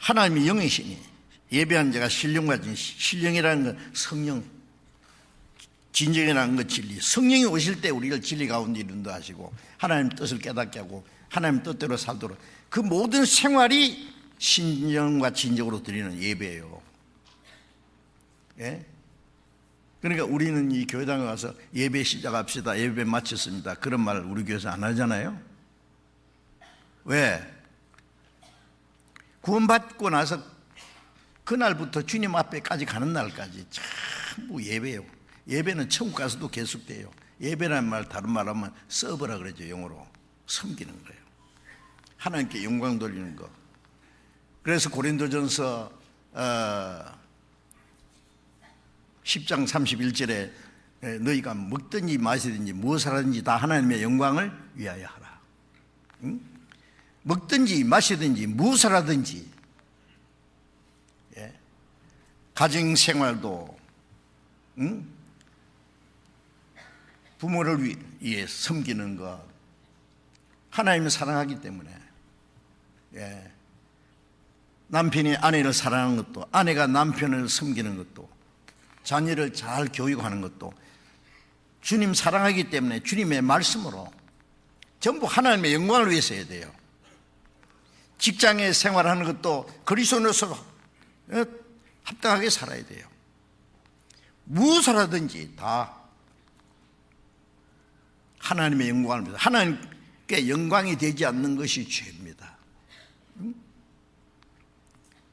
하나님이 영이시니 예배한 자가 신령과 진 신령이라는 건 성령 진정이라는 건 진리. 성령이 오실 때 우리를 진리 가운데 인도하시고 하나님 뜻을 깨닫게 하고 하나님 뜻대로 살도록 그 모든 생활이 신령과 진정으로 드리는 예배예요. 예? 그러니까 우리는 이 교회당에 와서 예배 시작합시다. 예배 마쳤습니다. 그런 말 우리 교회에서 안 하잖아요. 왜? 구원받고 나서 그날부터 주님 앞에까지 가는 날까지 전부 예배예요. 예배는 천국 가서도 계속돼요. 예배라는 말 다른 말하면 서버라 그러죠 영어로 섬기는 거예요. 하나님께 영광 돌리는 거. 그래서 고린도전서 어, 10장 31절에 너희가 먹든지 마시든지 무엇을 하든지 다 하나님의 영광을 위하여 하라. 응? 먹든지 마시든지 무엇을 하든지 예. 가정 생활도 응? 부모를 위- 위해 섬기는 것 하나님을 사랑하기 때문에 예. 남편이 아내를 사랑하는 것도 아내가 남편을 섬기는 것도 자녀를 잘 교육하는 것도 주님 사랑하기 때문에 주님의 말씀으로 전부 하나님의 영광을 위해서 해야 돼요. 직장에 생활하는 것도 그리스도로서 어, 합당하게 살아야 돼요. 무엇을 하든지 다 하나님의 위해서 하나님께 영광이 되지 않는 것이 죄입니다. 음?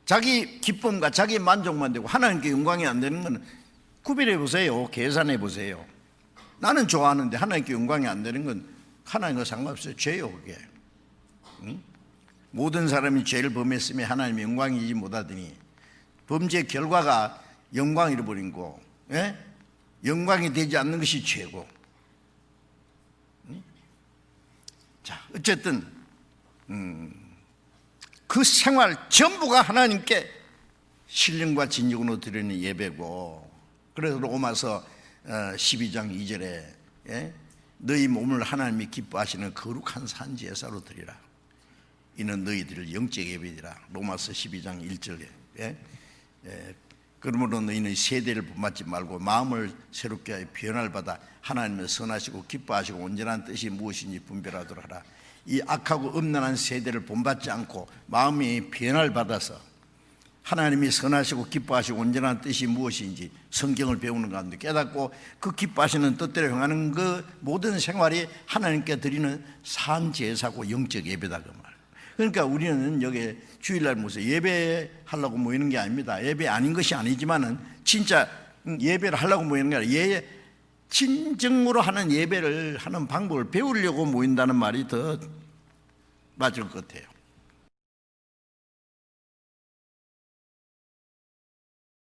자기 기쁨과 자기 만족만 되고 하나님께 영광이 안 되는 것은 구별해 보세요. 계산해 보세요. 나는 좋아하는데 하나님께 영광이 안 되는 건 하나님과 상관없어요. 죄요 그게. 모든 사람이 죄를 범했으며 하나님의 영광이지 못하더니 범죄 결과가 영광을 잃어버린 거 예? 영광이 되지 않는 것이 죄고 음? 자 어쨌든 음, 그 생활 전부가 하나님께 신령과 진정으로 드리는 예배고 그래서 로마서 어, 12장 2절에 예? 너희 몸을 하나님이 기뻐하시는 거룩한 산지에사로 드리라 이는 너희들을 영적 예배이라 로마서 12장 1절에 예? 예, 그러므로 너희는 세대를 본받지 말고 마음을 새롭게 하여 변화를 받아 하나님을 선하시고 기뻐하시고 온전한 뜻이 무엇인지 분별하도록 하라 이 악하고 음란한 세대를 본받지 않고 마음이 변화를 받아서 하나님이 선하시고 기뻐하시고 온전한 뜻이 무엇인지 성경을 배우는 가운데 깨닫고 그 기뻐하시는 뜻대로 행하는 그 모든 생활이 하나님께 드리는 산 제사고 영적 예배다 그 말. 그러니까 우리는 여기 주일날 모여서 예배하려고 모이는 게 아닙니다. 예배 아닌 것이 아니지만은 진짜 예배를 하려고 모이는 게 아니라 예 진정으로 하는 예배를 하는 방법을 배우려고 모인다는 말이 더 맞을 것 같아요.